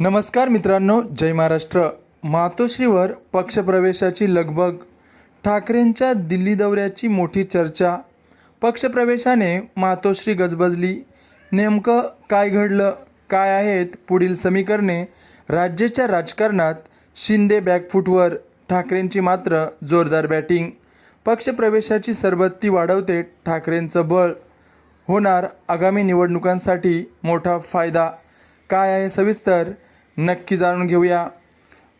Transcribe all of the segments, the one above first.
नमस्कार मित्रांनो जय महाराष्ट्र. मातोश्रीवर पक्षप्रवेशाची लगबग. ठाकरेंच्या दिल्ली दौऱ्याची मोठी चर्चा. पक्षप्रवेशाने मातोश्री गजबजली. नेमकं काय घडलं काय आहेत पुढील समीकरणे? राज्याच्या राजकारणात शिंदे बॅकफूटवर ठाकरेंची मात्र जोरदार बॅटिंग. पक्षप्रवेशाची सरबत्ती वाढवते ठाकरेंचं बळ. होणार आगामी निवडणुकांसाठी मोठा फायदा. काय आहे सविस्तर? नक्की जाणून घेऊया.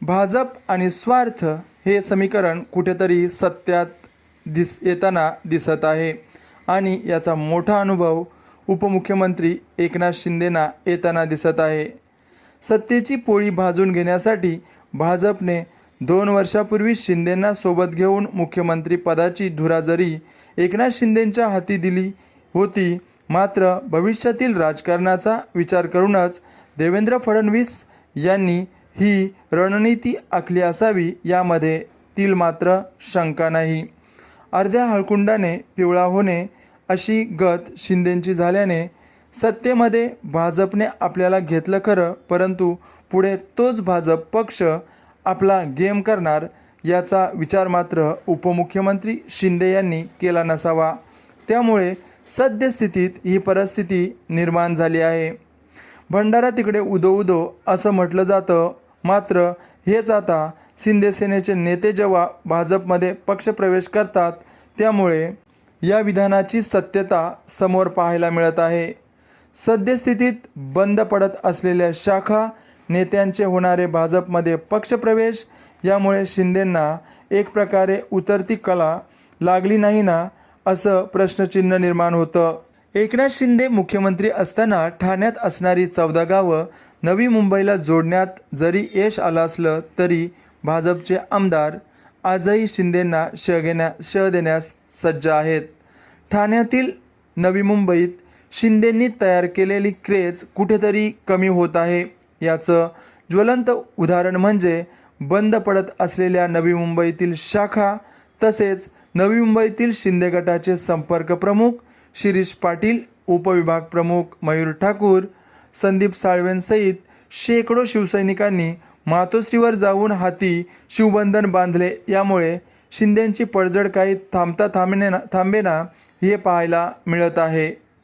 भाजप आणि स्वार्थ हे समीकरण कुठेतरी सत्यात दिस येताना दिसत आहे. आणि याचा मोठा अनुभव उपमुख्यमंत्री एकनाथ शिंदेना येताना दिसत आहे. सत्तेची पोळी भाजून घेण्यासाठी भाजपने दोन वर्षापूर्वी शिंदेंना सोबत घेऊन मुख्यमंत्री पदाची धुरा जरी एकनाथ शिंदेंच्या हाती दिली होती. मात्र भविष्यातील राजकारणाचा विचार करूनच देवेंद्र फडणवीस यांनी ही रणनीती आखली असावी यामध्ये तील मात्र शंका नाही. अर्ध्या हळकुंडाने पिवळा होणे अशी गत शिंदेंची झाल्याने सत्तेमध्ये भाजपने आपल्याला घेतलं खरं परंतु पुढे तोच भाजप पक्ष आपला गेम करणार याचा विचार मात्र उपमुख्यमंत्री शिंदे यांनी केला नसावा. त्यामुळे सद्यस्थितीत ही परिस्थिती निर्माण झाली आहे. भंडारा तिकडे उदो उदो असं म्हटलं जातं. मात्र हेच आता शिंदेसेनेचे नेते जेव्हा भाजपमध्ये पक्षप्रवेश करतात त्यामुळे या विधानाची सत्यता समोर पाहायला मिळत आहे. सद्यस्थितीत बंद पडत असलेल्या शाखा नेत्यांचे होणारे भाजपमध्ये पक्षप्रवेश यामुळे शिंदेंना एक प्रकारे उतरती कला लागली नाही ना असं प्रश्नचिन्ह निर्माण होतं. एकनाथ शिंदे मुख्यमंत्री असताना ठाण्यात असणारी चौदा गावं नवी मुंबईला जोडण्यात जरी यश आलं असलं तरी भाजपचे आमदार आजही शिंदेंना श घेण्या श देण्यास सज्ज आहेत. ठाण्यातील नवी मुंबईत शिंदेंनी तयार केलेली क्रेज कुठेतरी कमी होत आहे. याचं ज्वलंत उदाहरण म्हणजे बंद पडत असलेल्या नवी मुंबईतील शाखा तसेच नवी मुंबईतील शिंदे गटाचे संपर्क प्रमुख शिरीष पाटील उपविभाग प्रमुख मयूर ठाकूर संदीप साळवेंसहित शेकडो शिवसैनिकांनी मातोश्रीवर जाऊन हाती शिवबंधन बांधले. यामुळे शिंदेंची पडझड काही थांबता थांबणे थांबेना हे पाहायला मिळत आहे.